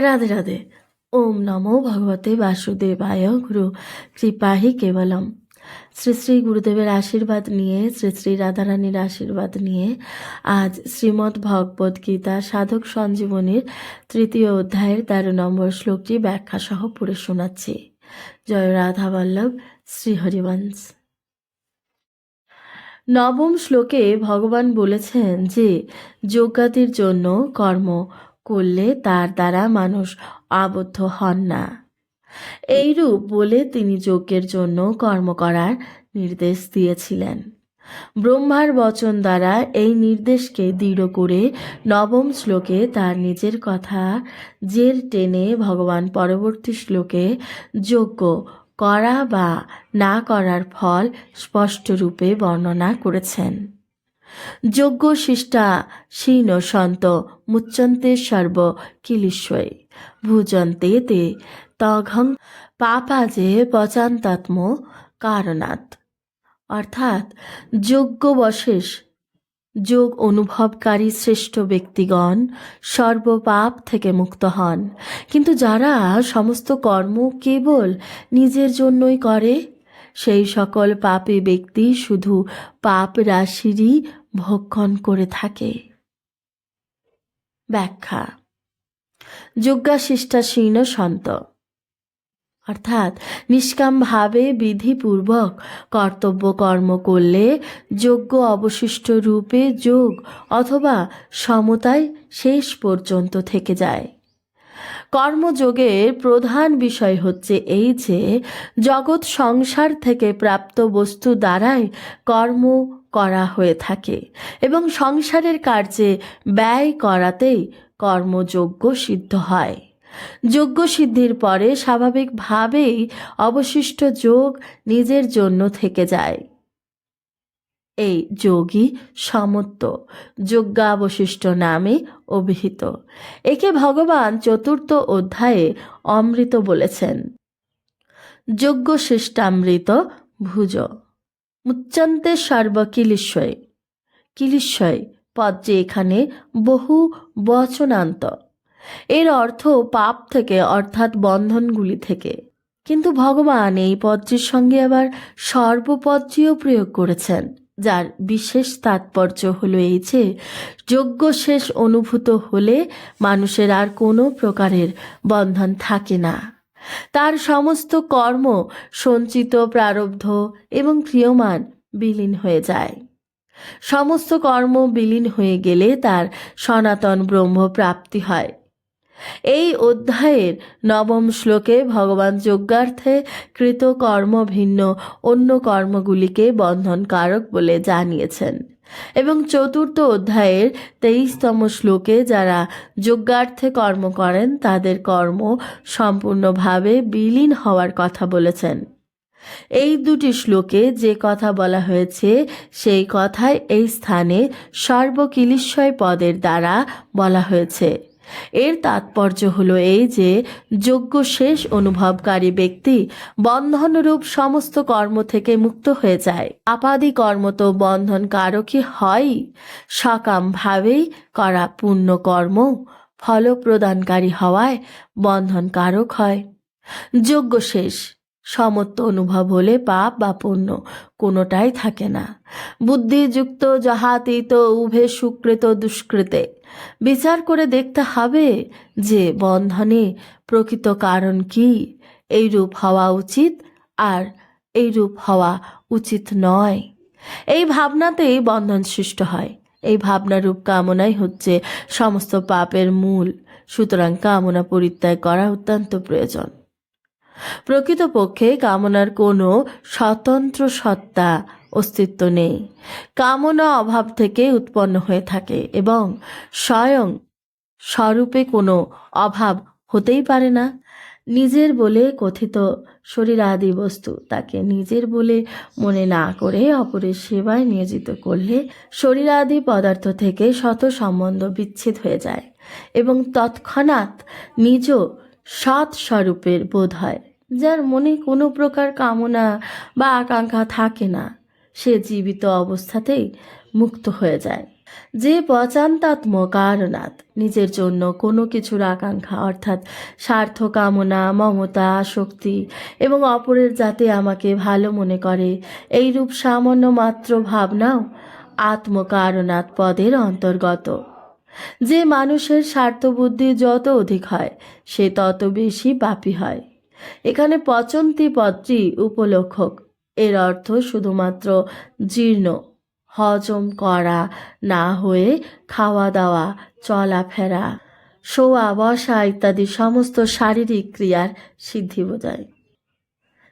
রাধে রাধে। ওম নমো ভগবতে বাসুদেবায় গুরু। কৃপাহি কেবলম। শ্রী শ্রী গুরুদেবের আশীর্বাদ নিয়ে, শ্রী শ্রী রাধারানীর আশীর্বাদ নিয়ে আজ শ্রীমদ্ ভগবদ গীতা সাধক সঞ্জীবনীর তৃতীয় অধ্যায়ের তেরো নম্বর শ্লোকটি ব্যাখ্যা সহ পড়ে শোনাচ্ছি। জয় রাধা বল্লভ, শ্রী হরিবংশ। নবম শ্লোকে ভগবান বলেছেন যে যোগ্যাতির জন্য কর্ম করলে তার দ্বারা মানুষ আবদ্ধ হন না। এইরূপ বলে তিনি যজ্ঞের জন্য কর্ম করার নির্দেশ দিয়েছিলেন। ব্রহ্মার বচন দ্বারা এই নির্দেশকে দৃঢ় করে নবম শ্লোকে তার নিজের কথা জের টেনে ভগবান পরবর্তী শ্লোকে যজ্ঞ করা বা না করার ফল স্পষ্টরূপে বর্ণনা করেছেন। যোগ্য শিষ্টা শীন সন্ত মুচ্চন্তে সর্ব কিলিশ্বই ভুজন্তে তে তঘং পাপাজে পচান্তাত্ম কারণাত অর্থাৎ যোগ্যবশেষ যোগ অনুভবকারী শ্রেষ্ঠ ব্যক্তিগণ সর্বপাপ থেকে মুক্ত হন। কিন্তু যারা সমস্ত কর্ম কেবল নিজের জন্যই করে, সেই সকল পাপে ব্যক্তি শুধু পাপ রাশিরই ভক্ষণ করে থাকে। ব্যাখ্যা। যজ্ঞাশিষ্টাসীন সন্ত অর্থাৎ নিষ্কামভাবে বিধিপূর্বক কর্তব্য কর্ম করলে যোগ্য অবশিষ্ট রূপে যোগ অথবা সমতায় শেষ পর্যন্ত থেকে যায়। কর্মযোগের প্রধান বিষয় হচ্ছে এই যে, জগৎ সংসার থেকে প্রাপ্ত বস্তু দ্বারাই কর্ম করা হয়ে থাকে এবং সংসারের কার্যে ব্যয় করাতেই কর্মযোগ্য সিদ্ধ হয়। যোগ্য সিদ্ধির পরে স্বাভাবিকভাবেই অবশিষ্ট যোগ নিজের জন্য থেকে যায়। এই যোগী সমত্ব, যজ্ঞাবশিষ্ট নামে অভিহিত। একে ভগবান চতুর্থ অধ্যায়ে অমৃত বলেছেন। যজ্ঞ শিষ্টামৃত ভুজ। মুচ্চন্তে সর্ব কিলিশ্বয় কিলিশ্বয় পদ যে এখানে বহু বচনান্ত। এর অর্থ পাপ থেকে, অর্থাৎ বন্ধনগুলি থেকে। কিন্তু ভগবান এই পদটির সঙ্গে আবার সর্বপদটিও প্রয়োগ করেছেন, যার বিশেষ তাৎপর্য হলো এই যে যোগ্য শেষ অনুভূত হলে মানুষের আর কোনো প্রকারের বন্ধন থাকে না। তার সমস্ত কর্ম সঞ্চিত, প্রারব্ধ এবং ক্রিয়মান বিলীন হয়ে যায়। সমস্ত কর্ম বিলীন হয়ে গেলে তার সনাতন ব্রহ্ম প্রাপ্তি হয়। এই অধ্যায়ের নবম শ্লোকে ভগবান যজ্ঞার্থে কৃত কর্ম ভিন্ন অন্য কর্মগুলিকে বন্ধনকারক বলে জানিয়েছেন। এবং চতুর্থ অধ্যায়ের তেইশতম শ্লোকে যারা যজ্ঞার্থে কর্ম করেন, তাদের কর্ম সম্পূর্ণভাবে বিলীন হওয়ার কথা বলেছেন। এই দুটি শ্লোকে যে কথা বলা হয়েছে, সেই কথাই এই স্থানে সর্বকিলিশ্বয় পদের দ্বারা বলা হয়েছে। এর তাৎপর্য হলো এই যে, যোগ্য শেষ অনুভবকারী ব্যক্তি বন্ধনরূপ সমস্ত কর্ম থেকে মুক্ত হয়ে যায়। আপাদি কর্ম তো বন্ধন কারকই হয়। সকামভাবেই করা পূর্ণ কর্ম ফল প্রদানকারী হওয়ায় বন্ধন কারক হয়। যোগ্য শেষ সমত্ব অনুভব হলে পাপ বা পুণ্য কোনোটাই থাকে না। বুদ্ধিযুক্ত, যাহাতীত, উভে সুকৃত, দুষ্কৃতে। বিচার করে দেখতে হবে যে বন্ধনে প্রকৃত কারণ কি। এইরূপ হওয়া উচিত আর এইরূপ হওয়া উচিত নয়। এই ভাবনাতেই বন্ধন সৃষ্ট হয়। এই ভাবনারূপ কামনাই হচ্ছে সমস্ত পাপের মূল। সুতরাং কামনা পরিত্যাগ করা অত্যন্ত প্রয়োজন। প্রকৃতপক্ষে কামনার কোনো স্বতন্ত্র সত্তা অস্তিত্ব নেই। কামনা অভাব থেকে উৎপন্ন হয়ে থাকে এবং স্বয়ং স্বরূপে কোনো অভাব হতেই পারে না। নিজের বলে কথিত শরীর আদি বস্তু তাকে নিজের বলে মনে না করে অপরের সেবায় নিয়োজিত করলে শরীর আদি পদার্থ থেকে শত সম্বন্ধ বিচ্ছেদ হয়ে যায় এবং তৎক্ষণাৎ নিজ সৎ স্বরূপের বোধ হয়। যার মনে কোনো প্রকার কামনা বা আকাঙ্ক্ষা থাকে না, সে জীবিত অবস্থাতেই মুক্ত হয়ে যায়। যে পচান্তাত্ম কারণাত নিজের জন্য কোনো কিছুর আকাঙ্ক্ষা অর্থাৎ স্বার্থ কামনা, মমতা, শক্তি এবং অপরের যাতে আমাকে ভালো মনে করে, এইরূপ সামান্য মাত্র ভাবনাও আত্মকারণাত পদের অন্তর্গত। যে মানুষের স্বার্থবুদ্ধি যত অধিক হয়, সে তত বেশি পাপী হয়। এখানে পচন্তি পদটি উপলক্ষক। এর অর্থ শুধুমাত্র জীর্ণ, হজম করা, না হয়ে খাওয়া দাওয়া চলাফেরা, শোয়া, বসা ইত্যাদি সমস্ত শারীরিক ক্রিয়ার সিদ্ধি বোঝায়।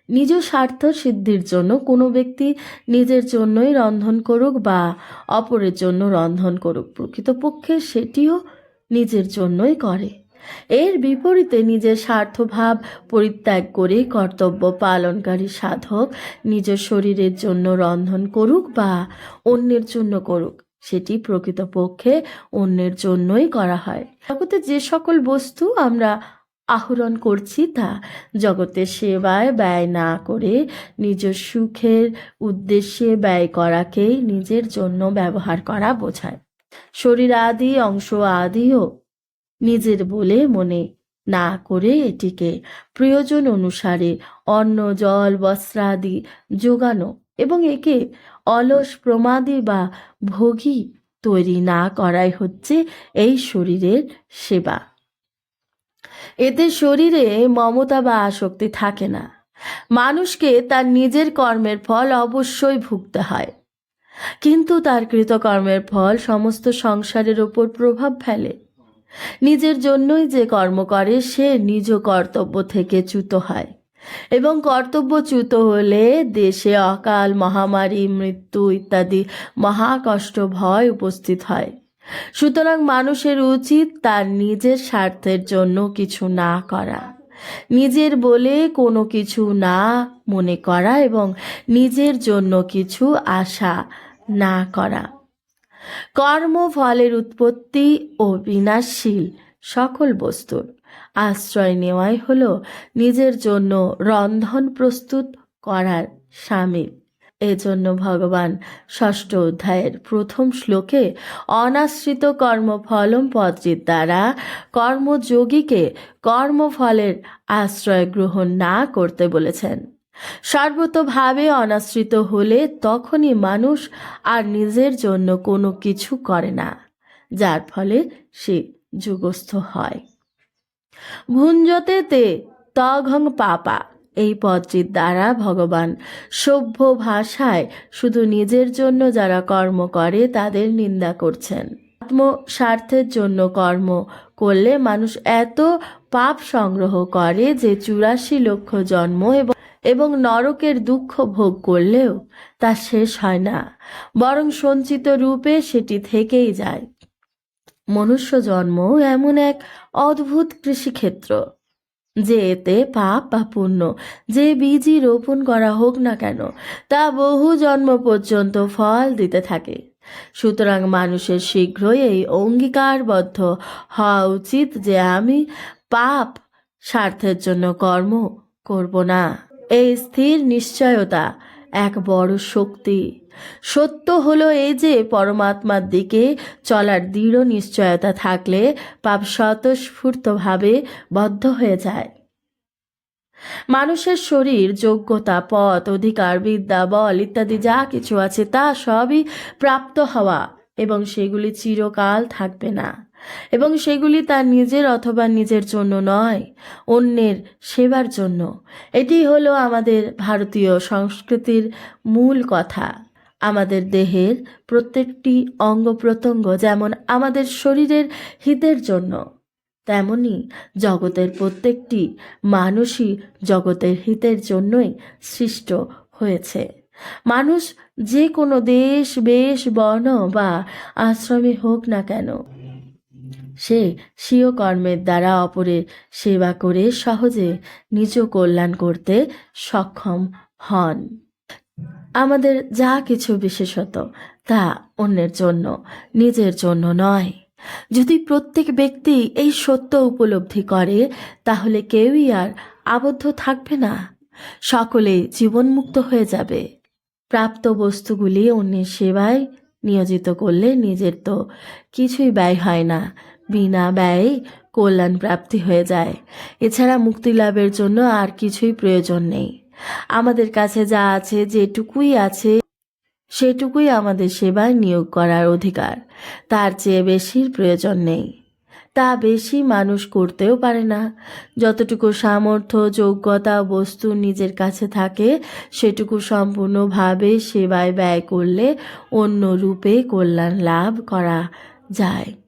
নিজ স্বার্থ সিদ্ধির জন্য কোনো ব্যক্তি নিজের জন্যই রন্ধন করুক বা অপরের জন্য রন্ধন করুক, প্রকৃতপক্ষে সেটিও নিজের জন্যই করে। এর বিপরীতে নিজের স্বার্থভাব পরিত্যাগ করে কর্তব্য পালনকারী সাধক নিজ শরীরের জন্য রন্ধন করুক বা অন্যের জন্য করুক, সেটি প্রকৃতপক্ষে অন্যের জন্যই করা হয়। জগতে যে সকল বস্তু আমরা আহরণ করছি তা জগতের সেবায় ব্যয় না করে নিজ সুখের উদ্দেশ্যে ব্যয় করাকেই নিজের জন্য ব্যবহার করা বোঝায়। শরীর আদি, অংশ আদিও নিজের বলে মনে না করে এটিকে প্রয়োজন অনুসারে অন্ন, জল, বস্ত্রাদি যোগানো এবং একে অলস প্রমাদি বা ভোগী তৈরি না করাই হচ্ছে এই শরীরের সেবা। এতে শরীরে মমতা বা আসক্তি থাকে না। মানুষকে তার নিজের কর্মের ফল অবশ্যই ভুগতে হয়। কিন্তু তার কৃতকর্মের ফল সমস্ত সংসারের ওপর প্রভাব ফেলে। নিজের জন্যই যে কর্ম করে, সে নিজ কর্তব্য থেকে চ্যুত হয়। এবং কর্তব্যচ্যুত হলে দেশে অকাল মহামারী, মৃত্যু ইত্যাদি মহাকষ্ট ভয় উপস্থিত হয়। সুতরাং মানুষের উচিত তার নিজের স্বার্থের জন্য কিছু না করা। নিজের বলে কোনো কিছু না মনে করা এবং নিজের জন্য কিছু আশা না করা। কর্মফলের উৎপত্তি ও বিনাশশীল সকল বস্তুর। আশ্রয় নেওয়াই হল নিজের জন্য রন্ধন প্রস্তুত করার সামিল। এজন্য ভগবান ষষ্ঠ অধ্যায়ের প্রথম শ্লোকে অনাশ্রিত কর্মফলম পদটির দ্বারা কর্মযোগীকে কর্মফলের আশ্রয় গ্রহণ না করতে বলেছেন। সর্বতভাবে অনাশ্রিত হলে তখনই মানুষ আর নিজের জন্য কোনো কিছু করে না, যার ফলে সে যুগস্থ হয়। ভুঞ্জতে তে তঘং পাপা, এই পদটির দ্বারা ভগবান সভ্য ভাষায় শুধু নিজের জন্য যারা কর্ম করে তাদের নিন্দা করছেন। আত্ম স্বার্থের জন্য কর্ম করলে মানুষ এত পাপ সংগ্রহ করে যে চুরাশি লক্ষ জন্ম এবং এবং নরকের দুঃখ ভোগ করলেও তা শেষ হয় না, বরং সঞ্চিত রূপে সেটি থেকেই যায়। মনুষ্য জন্ম এমন এক অদ্ভুত কৃষিক্ষেত্র, যে এতে পাপ বা পুণ্য যে বীজই রোপণ করা হোক না কেন, তা বহু জন্ম পর্যন্ত ফল দিতে থাকে। সুতরাং মানুষের শীঘ্রই এই অঙ্গীকারবদ্ধ হওয়া উচিত যে আমি পাপ স্বার্থের জন্য কর্ম করব না। এই স্থির নিশ্চয়তা এক বড় শক্তি। সত্য হলো এই যে পরমাত্মার দিকে চলার দৃঢ় নিশ্চয়তা থাকলে পাপ স্বতঃস্ফূর্তভাবে বদ্ধ হয়ে যায়। মানুষের শরীর, যোগ্যতা, পথ, অধিকার, বিদ্যা, বল ইত্যাদি যা কিছু আছে তা সবই প্রাপ্ত হওয়া এবং সেগুলি চিরকাল থাকবে না। এবং সেগুলি তার নিজের অথবা নিজের জন্য নয়, অন্যের সেবার জন্য। এটি হলো আমাদের ভারতীয় সংস্কৃতির মূল কথা। আমাদের দেহের প্রত্যেকটি অঙ্গ প্রত্যঙ্গ যেমন আমাদের শরীরের হিতের জন্য, তেমনি জগতের প্রত্যেকটি মানুষই জগতের হিতের জন্যই সৃষ্ট হয়েছে। মানুষ যে কোনো দেশ, বেশ, বর্ণ বা আশ্রমে হোক না কেন সে স্বীয় কর্মের দ্বারা অপরের সেবা করে সহজে নিজ কল্যাণ করতে সক্ষম হন। আমাদের যা কিছু বিশেষত তা অন্যের জন্য, নিজের জন্য নয়। যদি প্রত্যেক ব্যক্তি এই সত্য উপলব্ধি করে, তাহলে কেউই আর আবদ্ধ থাকবে না। সকলে জীবনমুক্ত হয়ে যাবে। প্রাপ্ত বস্তুগুলি অন্যের সেবায় নিয়োজিত করলে নিজের তো কিছুই ব্যয় হয় না। বিনা ব্যয়ে কল্যাণ প্রাপ্তি হয়ে যায়। এছাড়া মুক্তি লাভের জন্য আর কিছুই প্রয়োজন নেই। আমাদের কাছে যা আছে, যেটুকুই আছে, সেটুকুই আমাদের সেবায় নিয়োগ করার অধিকার। তার চেয়ে বেশির প্রয়োজন নেই। তা বেশি মানুষ করতেও পারে না। যতটুকু সামর্থ্য, যোগ্যতা বস্তু নিজের কাছে থাকে, সেটুকু সম্পূর্ণভাবে সেবায় ব্যয় করলে অন্য রূপে কল্যাণ লাভ করা যায়।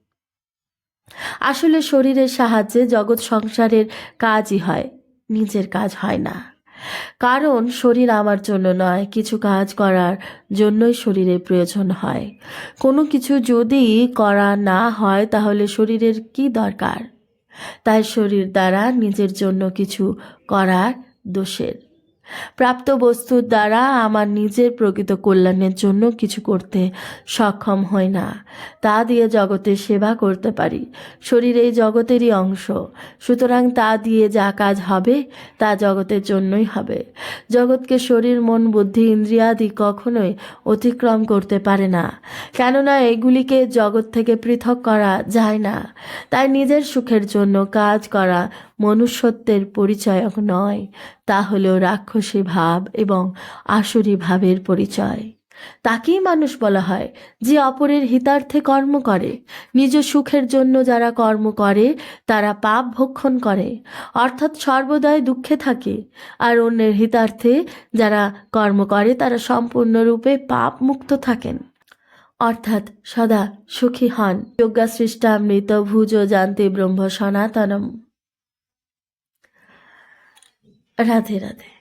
আসলে শরীরের সাহায্যে জগৎ সংসারের কাজই হয়, নিজের কাজ হয় না। কারণ শরীর আমার জন্য নয়, কিছু কাজ করার জন্যই শরীরের প্রয়োজন হয়। কোনো কিছু যদি করা না হয়, তাহলে শরীরের কি দরকার? তাই শরীর দ্বারা নিজের জন্য কিছু করার দোষের প্রাপ্ত বস্তুর দ্বারা আমার নিজের প্রকৃত কল্যাণের জন্য কিছু করতে সক্ষম হই না। তা দিয়ে জগতের সেবা করতে পারি। শরীর এই জগতেরই অংশ। সুতরাং তা দিয়ে যা কাজ হবে, তা জগতের জন্যই হবে। জগৎকে শরীর, মন, বুদ্ধি ইন্দ্রিয়াদি কখনোই অতিক্রম করতে পারে না। কেননা এগুলিকে জগৎ থেকে পৃথক করা যায় না। তাই নিজের সুখের জন্য কাজ করা মনুষ্যত্বের পরিচয়ক নয় তা হলো রাক্ষসী ভাব এবং আসুরি ভাবের পরিচয়। তাকেই মানুষ বলা হয়, যে অপরের হিতার্থে কর্ম করে। নিজ সুখের জন্য যারা কর্ম করে, তারা পাপ ভক্ষণ করে। অর্থাৎ সর্বদাই দুঃখে থাকে। আর অন্যের হিতার্থে যারা কর্ম করে, তারা সম্পূর্ণরূপে পাপ মুক্ত থাকেন। অর্থাৎ সদা সুখী হন। যজ্ঞা সৃষ্টামৃত ভুজ জানতে ব্রহ্ম সনাতনম। রাধে রাধে